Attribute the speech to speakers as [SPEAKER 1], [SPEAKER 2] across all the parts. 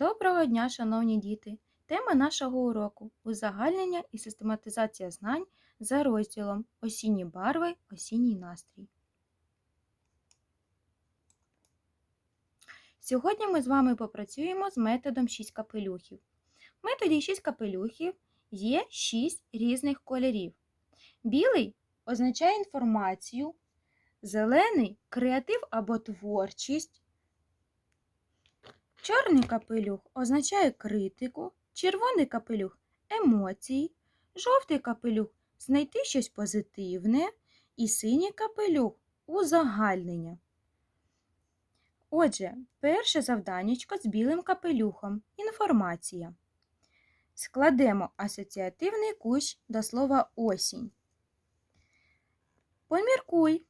[SPEAKER 1] Доброго дня, шановні діти! Тема нашого уроку узагальнення і систематизація знань за розділом Осінні барви, осінній настрій. Сьогодні ми з вами попрацюємо з методом 6 капелюхів. В методі 6 капелюхів є 6 різних кольорів. Білий означає інформацію, зелений креатив або творчість. Чорний капелюх означає критику, червоний капелюх емоції, жовтий капелюх знайти щось позитивне і синій капелюх узагальнення. Отже, перше завданнячко з білим капелюхом інформація. Складемо асоціативний кущ до слова осінь. Поміркуй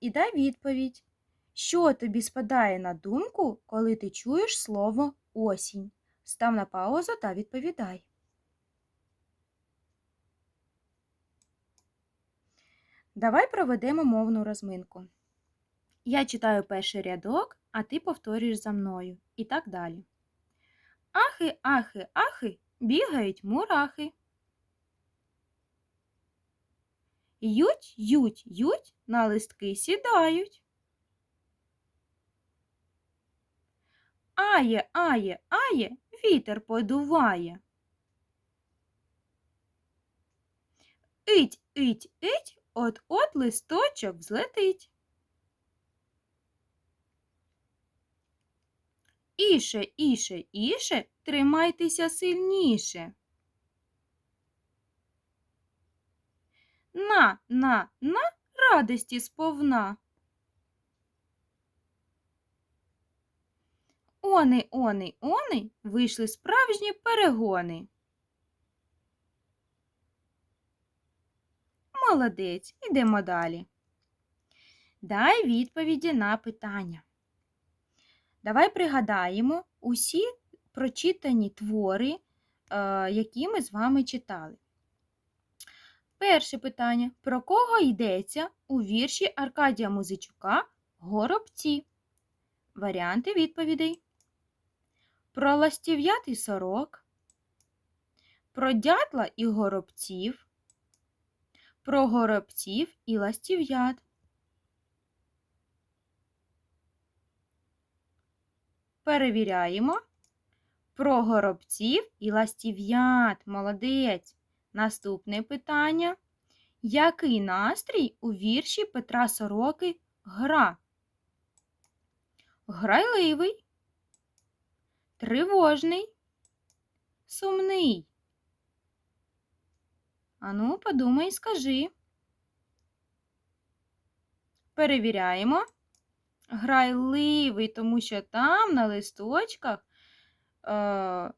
[SPEAKER 1] і дай відповідь. Що тобі спадає на думку, коли ти чуєш слово осінь? Став на паузу та відповідай. Давай проведемо мовну розминку. Я читаю перший рядок, а ти повторюєш за мною. І так далі. Ахи, ахи, ахи, бігають мурахи. Ють, ють, ють, на листки сідають. Ає, ає, ає, вітер подуває. Ить, ить, ить, от-от листочок взлетить. Іше, іше, іше, тримайтеся сильніше. На, на, на, радості сповна. Они, они, они вийшли справжні перегони. Молодець, ідемо далі. Дай відповіді на питання. Давай пригадаємо усі прочитані твори, е, які ми з вами читали. Перше питання. Про кого йдеться у вірші Аркадія Музичука Горобці? Варіанти відповідей. Про ластів'ятий сорок, про дятла і горобців, про горобців і ластів'ят. Перевіряємо. Про горобців і ластів'ят. Молодець. Наступне питання. Який настрій у вірші Петра Сороки гра? Грайливий, тривожний, сумний. Ану, подумай скажи. Перевіряємо. Грайливий, тому що там на листочках е,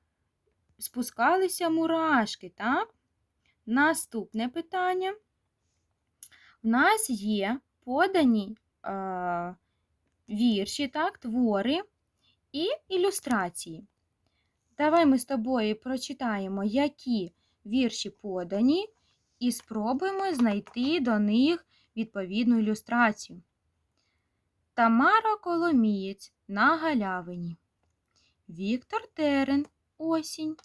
[SPEAKER 1] спускалися мурашки, так? Наступне питання. В нас є подані е, вірші, так, твори і ілюстрації. Давай ми з тобою прочитаємо, які вірші подані, і спробуємо знайти до них відповідну ілюстрацію. Тамара Коломієць на галявині. Віктор Терен Осінь.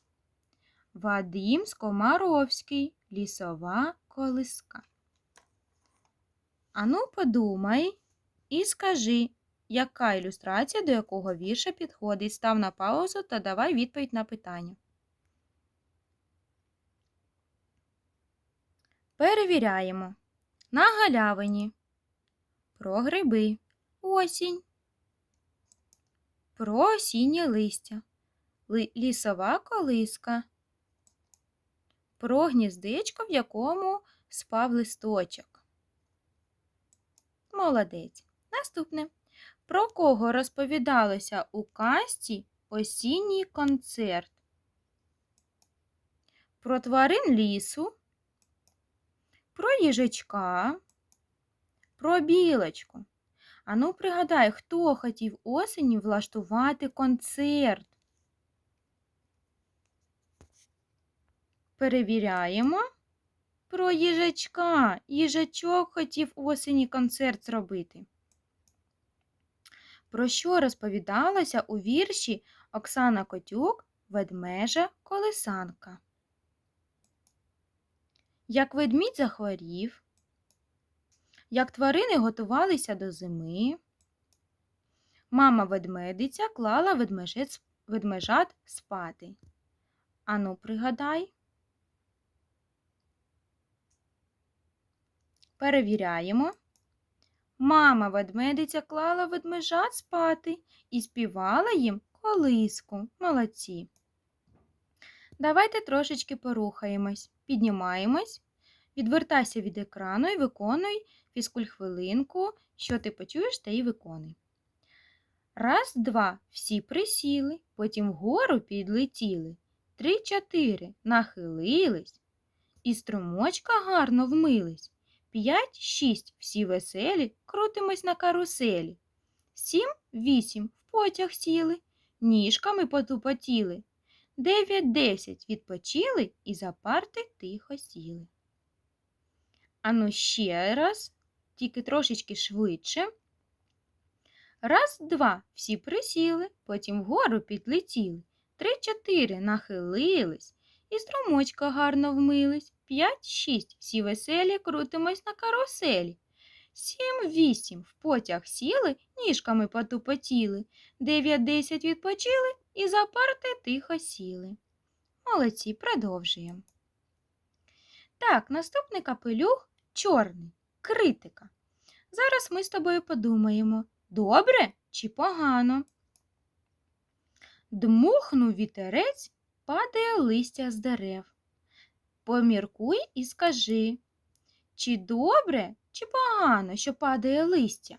[SPEAKER 1] Вадим Скомаровський Лісова колиска. Ану, подумай і скажи, яка ілюстрація до якого вірша підходить. Став на паузу та давай відповідь на питання. Перевіряємо. На галявині. Про гриби. Осінь. Про осіннє листя. Лісова колиска. Про гніздечко, в якому спав листочок. Молодець. Наступне. Про кого розповідалося у казці осінній концерт? Про тварин лісу, про їжачка, про білочку. Ану, пригадай, хто хотів осені влаштувати концерт. Перевіряємо. Про їжачка. Їжачок хотів осені концерт зробити. Про що розповідалося у вірші Оксана Котюк, ведмежа колисанка. Як ведмідь захворів, як тварини готувалися до зими, мама ведмедиця клала ведмежат спати. Ану, пригадай. Перевіряємо. Мама ведмедиця клала ведмежат спати і співала їм колиску. Молодці. Давайте трошечки порухаємось. Піднімаємось, відвертайся від екрану і виконуй фізкульт-хвилинку. Що ти почуєш, те і виконуй. Раз, два, всі присіли, потім вгору підлетіли. Три, чотири нахилились, і струмочка гарно вмились. П'ять, шість, всі веселі, крутимось на каруселі. Сім, вісім, в потяг сіли, ніжками потупотіли. Дев'ять, десять відпочили і за парти тихо сіли. Ану ще раз, тільки трошечки швидше. Раз, два, всі присіли, потім вгору підлетіли. Три, чотири нахилились, і струмочка гарно вмились. П'ять, шість, всі веселі, крутимось на каруселі. Сім, вісім, в потяг сіли, ніжками потупотіли. Дев'ять, десять відпочили і за парти тихо сіли. Молодці, продовжуємо. Так, наступний капелюх чорний, критика. Зараз ми з тобою подумаємо, добре чи погано. Дмухнув вітерець, падає листя з дерев. Поміркуй і скажи, чи добре, чи погано, що падає листя?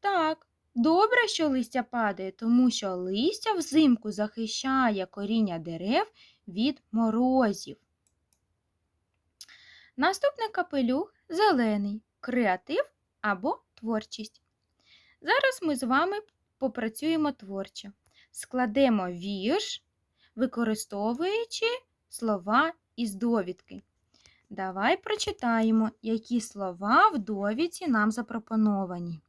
[SPEAKER 1] Так, добре, що листя падає, тому що листя взимку захищає коріння дерев від морозів. Наступний капелюх зелений, креатив або творчість. Зараз ми з вами попрацюємо творчо. Складемо вірш, використовуючи слова із довідки. Давай прочитаємо, які слова в довідці нам запропоновані.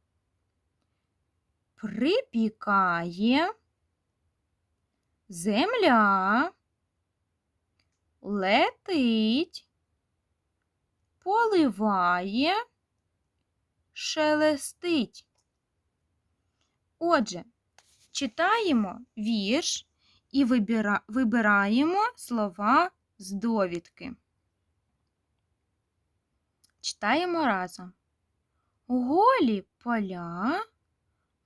[SPEAKER 1] Припікає, земля, летить, поливає, шелестить. Отже, читаємо вірш і вибира... вибираємо слова з довідки. Читаємо разом. Голі поля,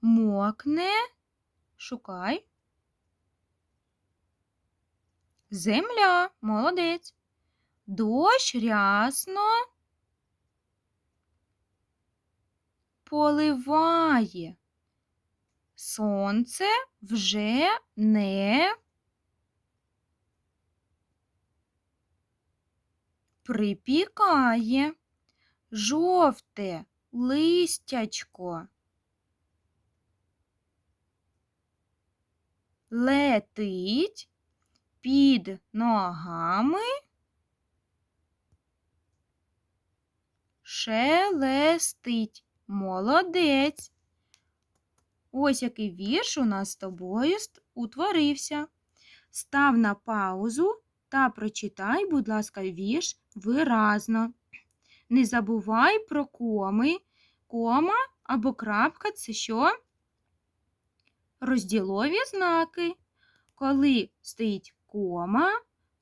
[SPEAKER 1] мокне, шукай. Земля, молодець. Дощ рясно поливає. Сонце вже не припікає. Жовте листячко. Летить під ногами. Шелестить. Молодець. Ось який вірш у нас з тобою утворився. Став на паузу та прочитай, будь ласка, вірш виразно. Не забувай про коми. Кома або крапка це що? Розділові знаки. Коли стоїть кома,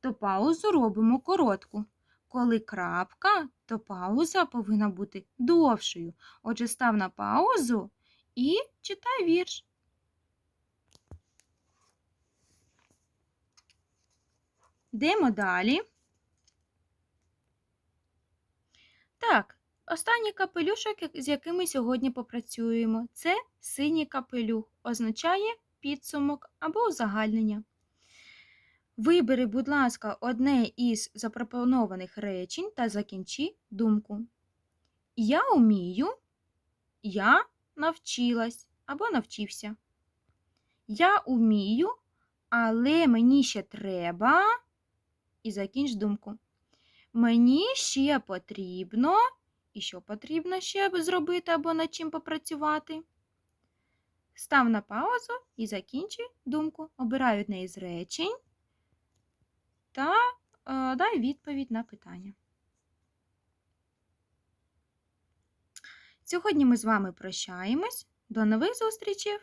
[SPEAKER 1] то паузу робимо коротку. Коли крапка, то пауза повинна бути довшою. Отже, став на паузу і читай вірш. Йдемо далі. Так, останній капелюшок, з яким ми сьогодні попрацюємо, це синій капелюх, означає підсумок або узагальнення. Вибери, будь ласка, одне із запропонованих речень та закінчи думку. Я умію, я навчилась або навчився. Я умію, але мені ще треба. І закінч думку. Мені ще потрібно. І що потрібно ще зробити або над чим попрацювати? Став на паузу і закінчуй думку. Обирай одне із речень та е, дай відповідь на питання. Сьогодні ми з вами прощаємось. До нових зустрічей!